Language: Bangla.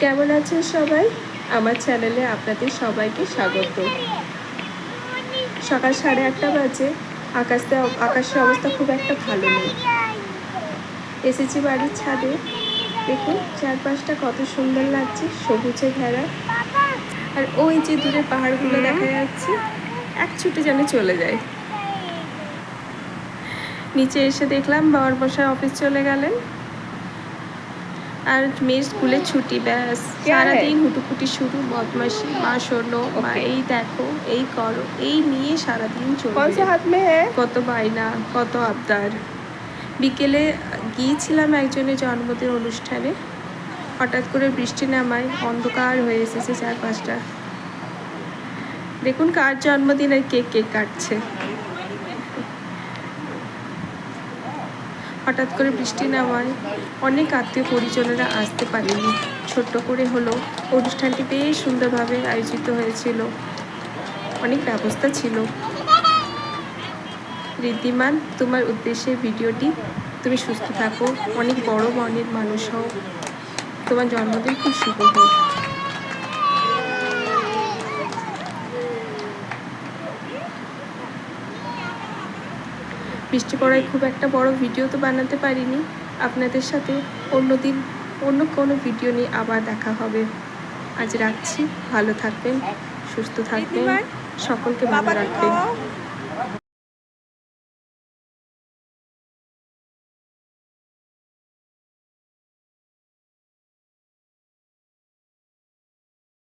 কেমন আছেন সবাই? আমার চ্যানেলে আপনাদের সবাইকে স্বাগত। সকাল সাড়ে আটটা বাজে। আকাশতে আকাশের অবস্থা খুব একটা ভালো নেই। এসেছি বাড়ির ছাদে। দেখুন, চারপাশটা কত সুন্দর লাগছে, সবুজে ঘেরা। আর ওই যে দূরে পাহাড়গুলো দেখা যাচ্ছে, এক ছুটে যেন চলে যায়। নিচে এসে দেখলাম বাবার বসায় অফিস চলে গেলেন। আর মেয়ের স্কুলে ছুটি ব্যাস। সারাদিন হুটুকুটি শুরু বদমাশি মা শোনো মা এই দেখো এই করো এই নিয়ে সারাদিন কত বায়না কত আবদার। বিকেলে গিয়েছিলাম একজনের জন্মদিন অনুষ্ঠানে। হঠাৎ করে বৃষ্টি নামায় অন্ধকার হয়ে এসেছে চার পাঁচটা। দেখুন কার জন্মদিন আর কেক কেক কাটছে। হঠাৎ করে বৃষ্টি নামায় অনেক আত্মীয় পরিজনেরা আসতে পারেনি। ছোট্ট করে হলো অনুষ্ঠানটি বেশ সুন্দরভাবে আয়োজিত হয়েছিল। অনেক ব্যবস্থা ছিল। ঋদ্ধিমান তোমার উদ্দেশ্যে ভিডিওটি তুমি সুস্থ থাকো, অনেক বড় মনের মানুষ হও। তোমার জন্মদিন খুব শুভ হোক। বৃষ্টি পড়ায় খুব একটা বড় ভিডিও তো বানাতে পারিনি। আপনাদের সাথে অন্য দিন অন্য কোনো ভিডিও নিয়ে আবার দেখা হবে। আজ রাখছি ভালো থাকবেন সুস্থ থাকবেন সকলকে ভালো রাখবেন।